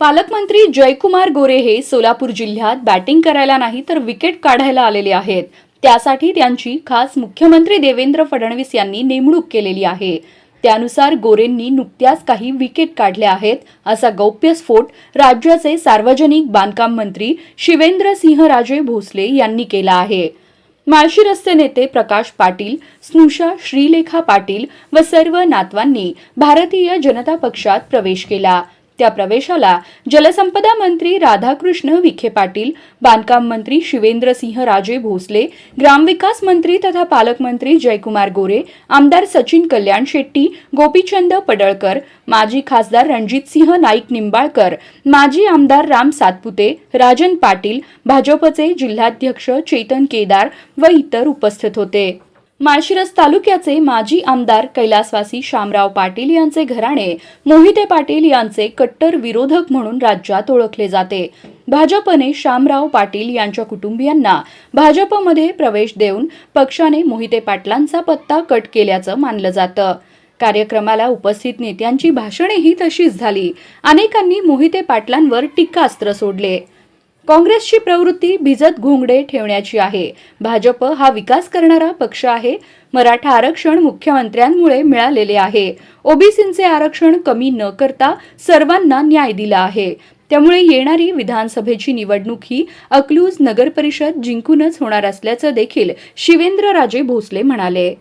पालकमंत्री जयकुमार गोरे हे सोलापूर जिल्ह्यात बॅटिंग करायला नाही तर विकेट काढायला आलेले आहेत. त्यासाठी त्यांची खास मुख्यमंत्री देवेंद्र फडणवीस यांनी नेमणूक केलेली आहे. त्यानुसार गोरेंनी नुकत्याच काही विकेट काढल्या आहेत असा गौप्यस्फोट राज्याचे सार्वजनिक बांधकाम मंत्री शिवेंद्र सिंहराजे भोसले यांनी केला आहे. माळशिरस्ते नेते प्रकाश पाटील स्नुषा श्रीलेखा पाटील व सर्व नातवांनी भारतीय जनता पक्षात प्रवेश केला. त्या प्रवेशाला जलसंपदा मंत्री राधाकृष्ण विखे पाटील बांधकाम मंत्री शिवेंद्रसिंह राजे भोसले ग्रामविकास मंत्री तथा पालकमंत्री जयकुमार गोरे आमदार सचिन कल्याण शेट्टी गोपीचंद पडळकर माजी खासदार रणजितसिंह नाईक निंबाळकर माजी आमदार राम सातपुते राजन पाटील भाजपचे जिल्हाध्यक्ष चेतन केदार व इतर उपस्थित होते. माळशिरस तालुक्याचे माजी आमदार कैलासवासी शामराव पाटील यांचे घराणे मोहिते पाटील यांचे कट्टर विरोधक म्हणून राज्यात ओळखले जाते. भाजपने शामराव पाटील यांच्या कुटुंबियांना भाजपमध्ये प्रवेश देऊन पक्षाने मोहिते पाटलांचा पत्ता कट केल्याचं मानलं जातं. कार्यक्रमाला उपस्थित नेत्यांची भाषणेही तशीच झाली. अनेकांनी मोहिते पाटलांवर टीकास्त्र सोडले. काँग्रेसची प्रवृत्ती भिजत घोंगडे ठेवण्याची आहे. भाजप हा विकास करणारा पक्ष आहे. मराठा आरक्षण मुख्यमंत्र्यांमुळे मिळालेले आहे. ओबीसींचे आरक्षण कमी न करता सर्वांना न्याय दिला आहे. त्यामुळे येणारी विधानसभेची निवडणूक ही अकलूज नगरपरिषद जिंकूनच होणार असल्याचं देखील शिवेंद्रराजे भोसले म्हणाले.